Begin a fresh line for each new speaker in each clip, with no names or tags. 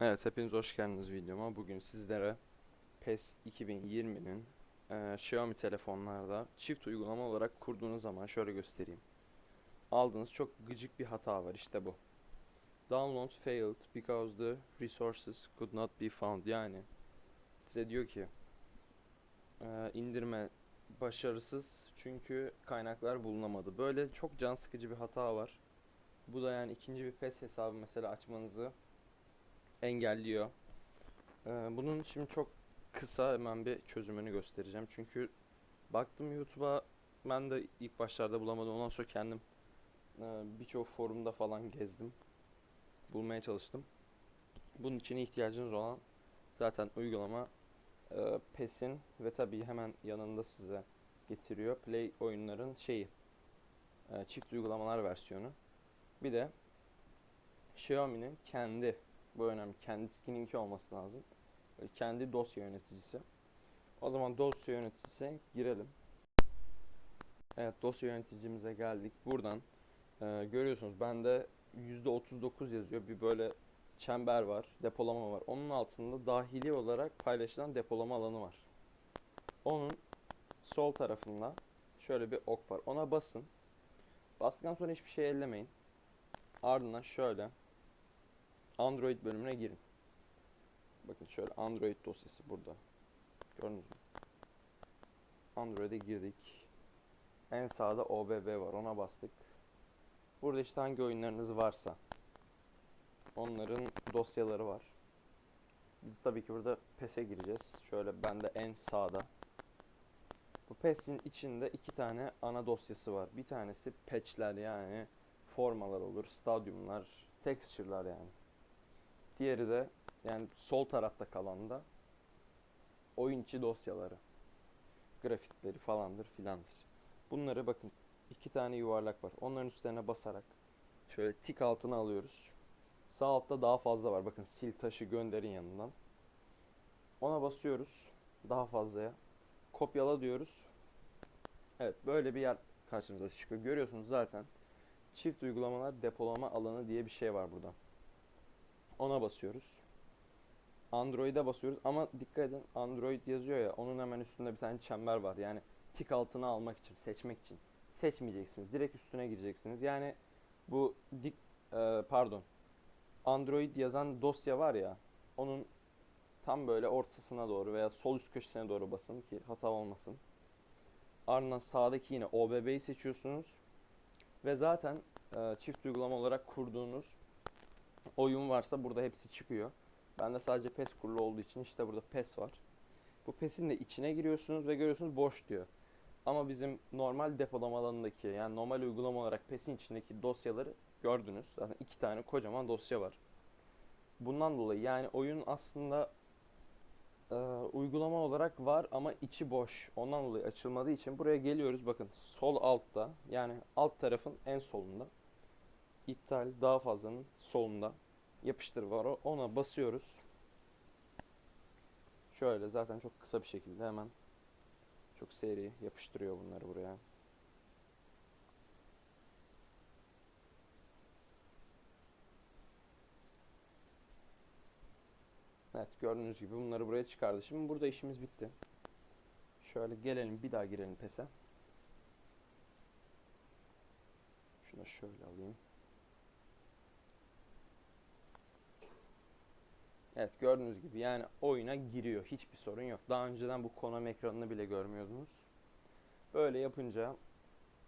Evet, hepiniz hoş geldiniz videoma. Bugün sizlere PES 2020'nin eee, Xiaomi telefonlarda çift uygulama olarak kurduğunuz zaman şöyle göstereyim. Aldığınız çok gıcık bir hata var işte bu. Download failed because the resources could not be found. Yani size diyor ki eee, indirme başarısız çünkü kaynaklar bulunamadı. Böyle çok can sıkıcı bir hata var. Bu da yani ikinci bir PES hesabı mesela açmanızı engelliyor. Ee, bunun şimdi çok kısa hemen bir çözümünü göstereceğim. Çünkü baktım YouTube'a ben de ilk başlarda bulamadım. Ondan sonra kendim e, birçok forumda falan gezdim. Bulmaya çalıştım. Bunun için ihtiyacınız olan zaten uygulama e, PES'in ve tabii hemen yanında size getiriyor. Play oyunların şeyi e, çift uygulamalar versiyonu. Bir de Xiaomi'nin kendi bu önemli. Kendisininki olması lazım. Kendi dosya yöneticisi. O zaman dosya yöneticisine girelim. Evet dosya yöneticimize geldik. Buradan e, görüyorsunuz bende %39 yazıyor. Bir böyle çember var, depolama var. Onun altında dahili olarak paylaşılan depolama alanı var. Onun sol tarafında şöyle bir ok var. Ona basın. Bastıktan sonra hiçbir şey ellemeyin. Ardından şöyle Android bölümüne girin. Bakın şöyle Android dosyası burada. Gördünüz mü? Android'e girdik. En sağda OBB var. Ona bastık. Burada işte hangi oyunlarınız varsa onların dosyaları var. Biz tabii ki burada PES'e gireceğiz. Şöyle bende en sağda. Bu PES'in içinde iki tane ana dosyası var. Bir tanesi patch'ler yani formalar olur, stadyumlar, texture'lar yani. Diğeri de yani sol tarafta kalan da oyun içi dosyaları. Grafikleri falandır filandır. Bunları bakın iki tane yuvarlak var. Onların üstlerine basarak şöyle tik altına alıyoruz. Sağ altta daha fazla var. Bakın sil taşı gönderin yanından. Ona basıyoruz. Daha fazlaya. Kopyala diyoruz. Evet böyle bir yer karşımıza çıkıyor. Görüyorsunuz zaten. Çift uygulamalar depolama alanı diye bir şey var burada. Ona basıyoruz. Android'e basıyoruz ama dikkat edin Android yazıyor ya onun hemen üstünde bir tane çember var. Yani tik altına almak için, seçmek için. Seçmeyeceksiniz. Direkt üstüne gireceksiniz. Yani bu dik e, pardon. Android yazan dosya var ya onun tam böyle ortasına doğru veya sol üst köşesine doğru basın ki hata olmasın. Ardından sağdaki yine OBB'yi seçiyorsunuz. Ve zaten e, çift uygulama olarak kurduğunuz oyun varsa burada hepsi çıkıyor. Bende sadece PES kurulu olduğu için işte burada PES var. Bu PES'in de içine giriyorsunuz ve görüyorsunuz boş diyor. Ama bizim normal depolama alanındaki yani normal uygulama olarak PES'in içindeki dosyaları gördünüz. Zaten iki tane kocaman dosya var. Bundan dolayı yani oyun aslında e, uygulama olarak var ama içi boş. Ondan dolayı açılmadığı için buraya geliyoruz. Bakın sol altta yani alt tarafın en solunda iptal daha fazlanın solunda yapıştır var. Ona basıyoruz. Şöyle zaten çok kısa bir şekilde hemen çok seri yapıştırıyor bunları buraya. Evet gördüğünüz gibi bunları buraya çıkardı. Şimdi burada işimiz bitti. Şöyle gelelim bir daha girelim PES'e. Şunu şöyle alayım. Evet gördüğünüz gibi yani oyuna giriyor. Hiçbir sorun yok. Daha önceden bu Konami ekranını bile görmüyordunuz. Böyle yapınca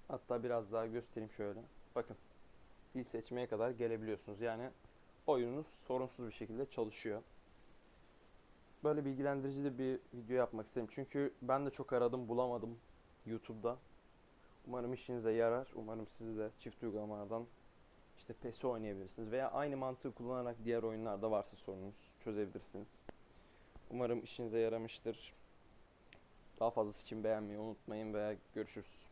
hatta biraz daha göstereyim şöyle. Bakın dil seçmeye kadar gelebiliyorsunuz. Yani oyununuz sorunsuz bir şekilde çalışıyor. Böyle bilgilendirici de bir video yapmak istedim. Çünkü ben de çok aradım bulamadım YouTube'da. Umarım işinize yarar. Umarım siz de çift uygulamalardan işte PES'i oynayabilirsiniz veya aynı mantığı kullanarak diğer oyunlarda varsa sorunuz çözebilirsiniz. Umarım işinize yaramıştır. Daha fazlası için beğenmeyi unutmayın veya görüşürüz.